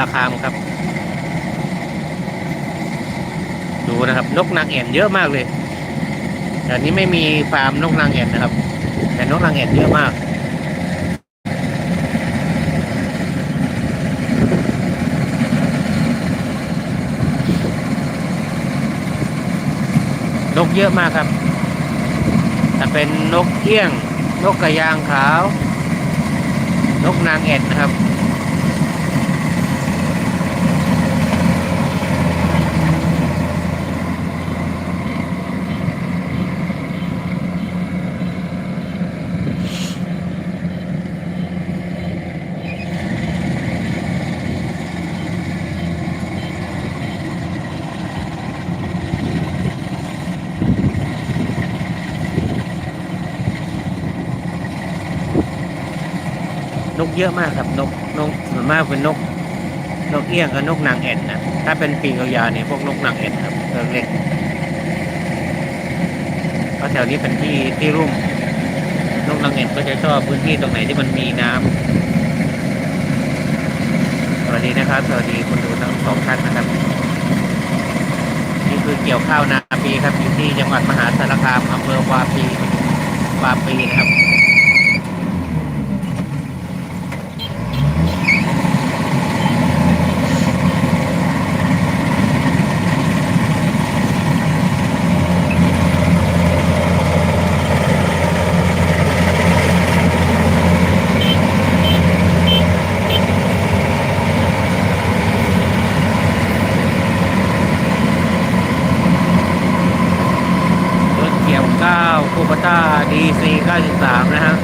ราคามครับ ดูนะครับ นกนางแอ่นเยอะมากเลยแต่นี้ไม่มีฟาร์มนกนางแอ่นนะครับ แต่นกนางแอ่นเยอะมากนกเยอะมากครับแต่เป็นนกเอี้ยง นกกระยางขาว นกนางแอ่นนะครับ กเยอะมากครับนกนกส่วนมากเป็นนก นกเอี้ยงกับนกนางแอ่นนะถ้าเป็นปีกยาวเนี่ยพวกนกนางแอ่นครับตัวเล็กเพราะแถวนี้เป็นที่ที่รุ่มนกนางแอ่นก็จะชอบพื้นที่ตรงไหนที่มันมีน้ำสวัสดีนะครับสวัสดีคนดูทั้งสองท่านนะครับนี่คือเกี่ยวข้าวนาปีครับอยู่ที่จังหวัดมหาสารคามอำเภอวาปีวาปีนะครับ รถเกี่ยวก้าวคูปต้า ดี93 นะฮะ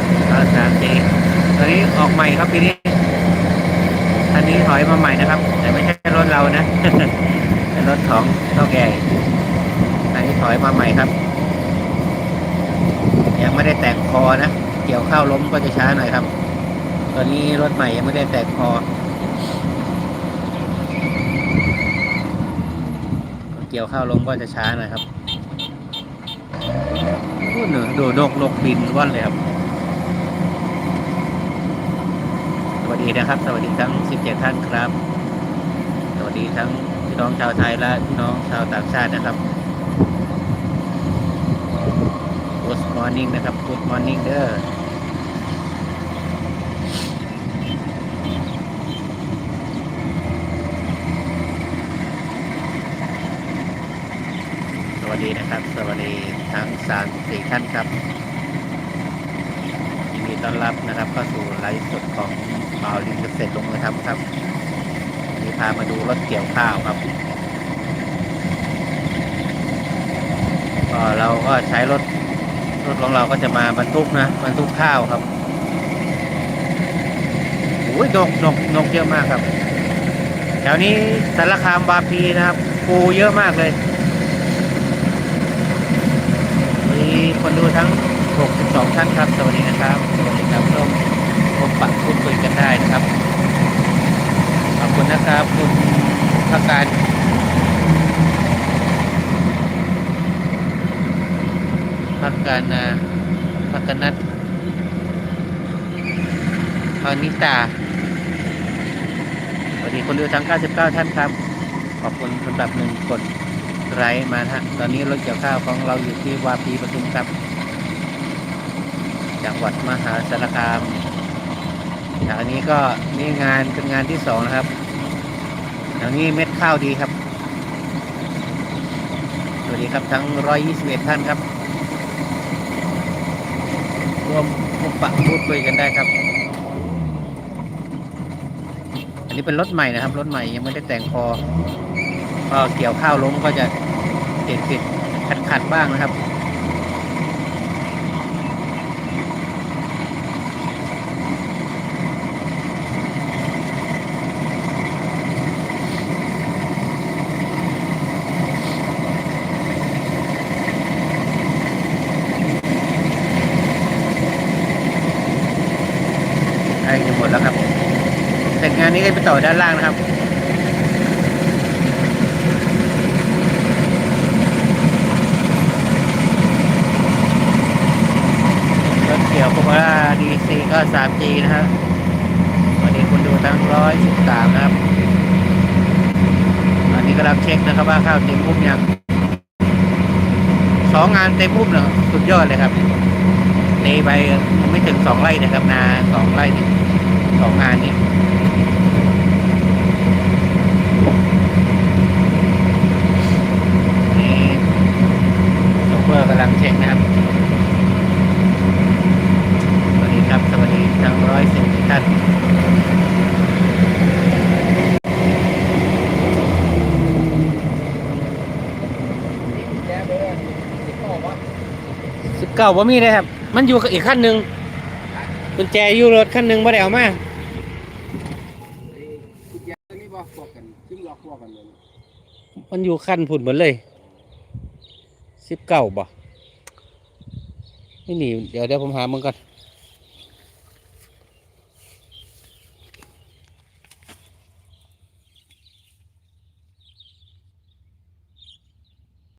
93ดีตอนนี้ออกใหม่ครับปีนี้อันนี้ถอยมาใหม่นะครับ แต่ไม่ใช่รถเรานะเป็นรถของเท่าแก่อันนี้ถอยมาใหม่ครับ ยังไม่ได้แตกคอนะ เกี่ยวข้าวล้มก็จะช้าหน่อยครับ ตอนนี้รถใหม่ยังไม่ได้แตกคอ เกี่ยวข้าวล้มก็จะช้าหน่อยครับ พูดหนึ่งดูนกนกบินว่อนเลยครับสวัสดีนะครับ สวัสดีทั้ง 17 ท่านครับ สวัสดีทั้งพี่น้องชาวไทยและพี่น้องชาวต่างชาตินะครับ Good morning นะครับ Good morning เด้อสวัสดีนะครับ วัสดีทั้งสามสี่ท่านครับยินดีต้อนรับนะครับเข้าสู่ไลฟ์สดของเมาลินเกษตรลงมือทำครับวันนี้พามาดูรถเกี่ยวข้าวครับก็เราก็ใช้รถรถของเราก็จะมาบรรทุกนะบรรทุกข้าวครับโอ้ยนกนกนกเยอะมากครับแถวนี้สารคามบาปีนะครับปูเยอะมากเลย มี คนดูทั้ง 62 ท่านครับ สวัสดีนะครับ สวัสดีครับร่วมพบปะพูดคุยกันได้นะครับ ขอบคุณนะครับคุณพักการพักการนะพักกนัทพานิตาสวัสดีคนดูทั้ง 99 ท่านครับ ขอบคุณสำหรับหนึ่งกด ไรมาฮะตอนนี้รถเกี่ยวข้าวของเราอยู่ที่วาปีปทุมครับ จังหวัดมหาสารคามแถวนี้ก็นี่งานเป็นงานที่สองนะครับแถวนี้เม็ดข้าวดีครับ สวัสดีครับทั้ง 121 ท่านครับ ร่วมพบปะพูดคุยกันได้ครับ อันนี้เป็นรถใหม่นะครับ รถใหม่ยังไม่ได้แต่งคอ ก็เกี่ยวข้าวล้มก็จะติดติดขัดขัดๆบ้างนะครับใกล้จะหมดแล้วครับ เสร็จงานนี้ก็ไปต่อด้านล่างนะครับ รถเกี่ยวพวกว่าดีซีก็ 3G นะฮะสวัสดีคุณดูทั้งร้อยสิบสามนะครับ อันนี้กำลังเช็คนะครับว่าข้าวเต็มพุ่มยังสองงานเต็มพุ่มเนาะสุดยอดเลยครับเนไปไม่ถึงสองไร่นะครับ นาสองไร่นี่สองงานนี้นี่โชเฟอร์กำลังเช็คนะครับ สวัสดีครับ สวัสดีทั้งร้อยสิบท่าน แกไปเลยสิบเก้าวะ สิบ เก่าว่ามีเลยครับ มันอยู่อีกขั้นหนึ่งกุญแจอยู่รถขั้นหนึ่งไม่ได้เอามากมันอยู่ขั้นผุนหมือนเลยสิบเก้าบ่ไม่หนีเดี๋ยวเดี๋ยวผมหามึงก่อน